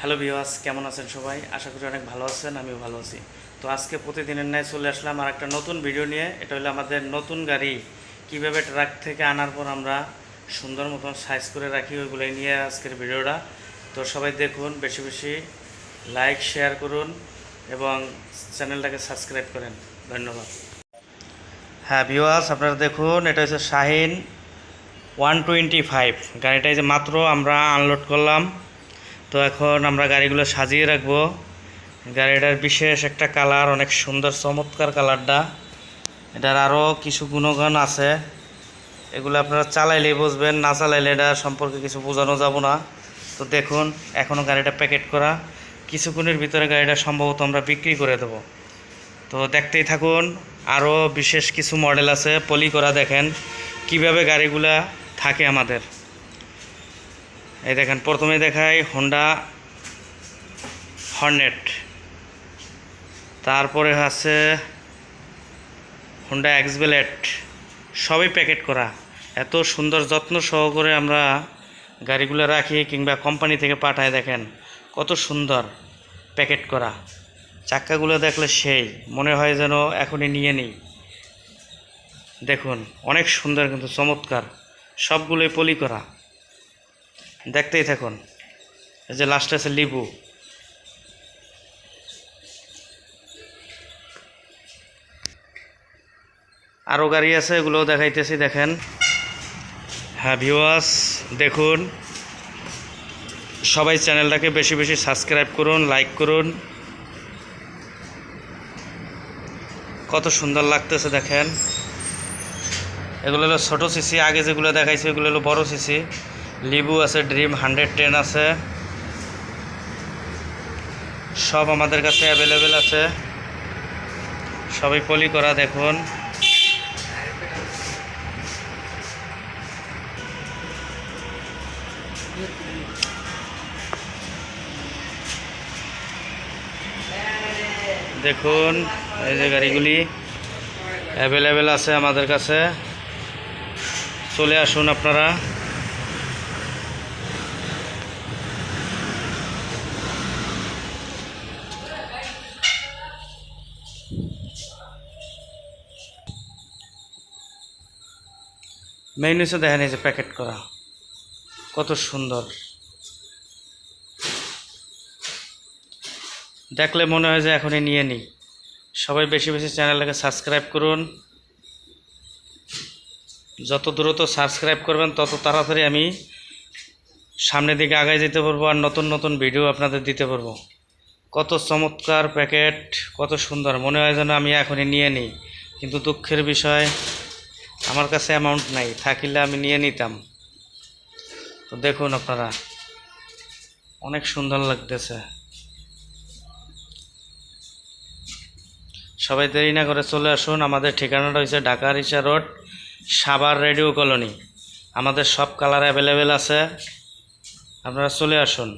Hello ভিওয়াস কেমন আছেন সবাই? আশা করি অনেক ভালো আছেন, আমিও ভালো আছি। তো আজকে প্রতিদিনের ন্যায় চলে আসলাম আর একটা নতুন ভিডিও নিয়ে। এটা হলো আমাদের নতুন গাড়ি। কীভাবে ট্রাক থেকে আনার পর আমরা সুন্দর মতন সাইজ করে রাখি, ওইগুলোই নিয়ে আজকের ভিডিওটা। তো সবাই দেখুন, বেশি বেশি লাইক শেয়ার করুন এবং চ্যানেলটাকে সাবস্ক্রাইব করেন। ধন্যবাদ। হ্যাঁ ভিওয়াস আপনারা দেখুন, এটা হচ্ছে শাহিন ওয়ান টোয়েন্টি ফাইভ। গাড়িটা যে মাত্র আমরা আনলোড করলাম। তো এখন আমরা গাড়িগুলো সাজিয়ে রাখব। গাড়িটার বিশেষ একটা কালার, অনেক সুন্দর, চমৎকার কালারটা। এটার আরও কিছু গুণগান আছে। এগুলো আপনারা চালাইলেই বুঝবেন, না চালাইলে এটা সম্পর্কে কিছু বোঝানো যাব না। তো দেখুন এখনও গাড়িটা প্যাকেট করা। কিছুক্ষণের ভিতরে গাড়িটা সম্ভবত আমরা বিক্রি করে দেব। তো দেখতেই থাকুন আরও বিশেষ কিছু মডেল আছে। পলি করা দেখেন, কীভাবে গাড়িগুলা থাকে আমাদের। এই দেখেন, প্রথমে দেখাই হন্ডা হর্নেট তারপরে আছে হোন্ডা এক্সবেলেট সবই প্যাকেট করা। এত সুন্দর যত্ন সহকারে আমরা গাড়িগুলো রাখি কিংবা কোম্পানি থেকে পাঠায় দেখেন, কত সুন্দর প্যাকেট করা। চাক্কাগুলো দেখলে সেই, মনে হয় যেন এখনই নিয়ে নিই। দেখুন, অনেক সুন্দর কিন্তু চমৎকার। সবগুলোই পলি করা। দেখতেই থাকুন। যে লাস্টে আছে লিবু। আরও গাড়ি আছে, এগুলোও দেখাইতেছি, দেখেন। হ্যাঁ ভিওয়াস দেখুন। সবাই চ্যানেলটাকে বেশি বেশি সাবস্ক্রাইব করুন লাইক করুন। কত সুন্দর লাগতেছে, দেখেন। এগুলো হলো ছোটো সিসি, আগে যেগুলো দেখাইছে, এগুলো হলো বড় সিসি। লিবু আছে, ড্রিম হান্ড্রেড টেন আছে। সব আমাদের কাছে অ্যাভেলেবেল আছে। সবই পলি করা, দেখুন। দেখুন, এই যে গাড়িগুলি অ্যাভেলেবেল আছে আমাদের কাছে। চলে আসুন আপনারা। হচ্ছে দেখেন এই যে প্যাকেট করা। কত সুন্দর। দেখলে মনে হয় যে এখনই নিয়ে নিই। সবাই বেশি বেশি চ্যানেলটাকে সাবস্ক্রাইব করুন। যত দ্রুত সাবস্ক্রাইব করবেন, তত তাড়াতাড়ি আমি সামনের দিকে আগায় যেতে পারব আর নতুন নতুন ভিডিও আপনাদের দিতে পারব। কত চমৎকার প্যাকেট কত সুন্দর। মনে হয় যেন আমি এখনই নিয়ে নিই। কিন্তু দুঃখের বিষয় আমার কাছে অ্যামাউন্ট নাই, থাকিলে আমি নিয়ে নিতাম। তো দেখুন আপনারা, অনেক সুন্দর লাগতেছে। সবাই দেরি না করে চলে আসুন, আমাদের ঠিকানাটা হচ্ছে ঢাকা রিচা রোড সাবার রেডিও কলোনি। আমাদের সব কালার অ্যাভেলেবেল আছে। আপনারা চলে আসুন।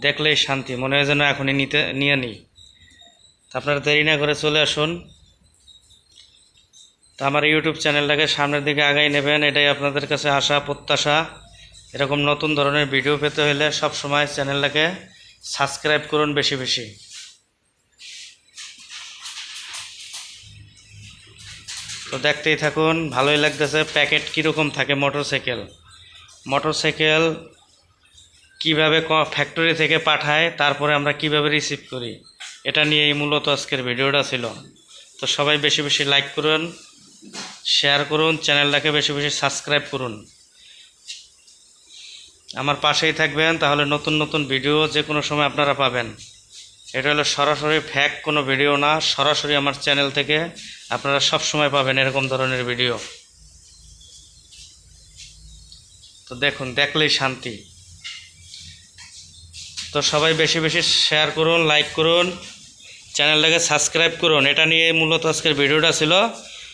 দেখলেই শান্তি, মনে হয় যেন এখনই নিতে, নিয়ে নিই। আপনারা দেরি না করে চলে আসুন। তো আমার ইউটিউব চ্যানেলটাকে সামনের দিকে আগাই নেবেন, এটাই আপনাদের কাছে আশা, প্রত্যাশা। এরকম নতুন ধরনের ভিডিও পেতে হলে সব সময় চ্যানেলটাকে সাবস্ক্রাইব করুন বেশি বেশি। তো দেখতেই থাকুন, ভালোই লাগতেছে। প্যাকেট কীরকম থাকে মোটরসাইকেল মোটরসাইকেল কীভাবে ফ্যাক্টরি থেকে পাঠায়, তারপরে আমরা কীভাবে রিসিভ করি? এটা নিয়েই মূলত আজকের ভিডিওটা ছিল। তো সবাই বেশি বেশি লাইক করুন। শেয়ার করুন, চ্যানেলটাকে বেশি বেশি সাবস্ক্রাইব করুন। আমার পাশেই থাকবেন, তাহলে নতুন নতুন ভিডিও যে কোনো সময় আপনারা পাবেন। এটা হলো সরাসরি ফ্যাক কোনো ভিডিও না, সরাসরি আমার চ্যানেল থেকে আপনারা সব সময় পাবেন এরকম ধরনের ভিডিও। তো দেখুন, দেখলেই শান্তি। তো সবাই বেশি বেশি শেয়ার করুন লাইক করুন, চ্যানেলটাকে সাবস্ক্রাইব করুন। এটা নিয়ে মূলত আজকের ভিডিওটা ছিল।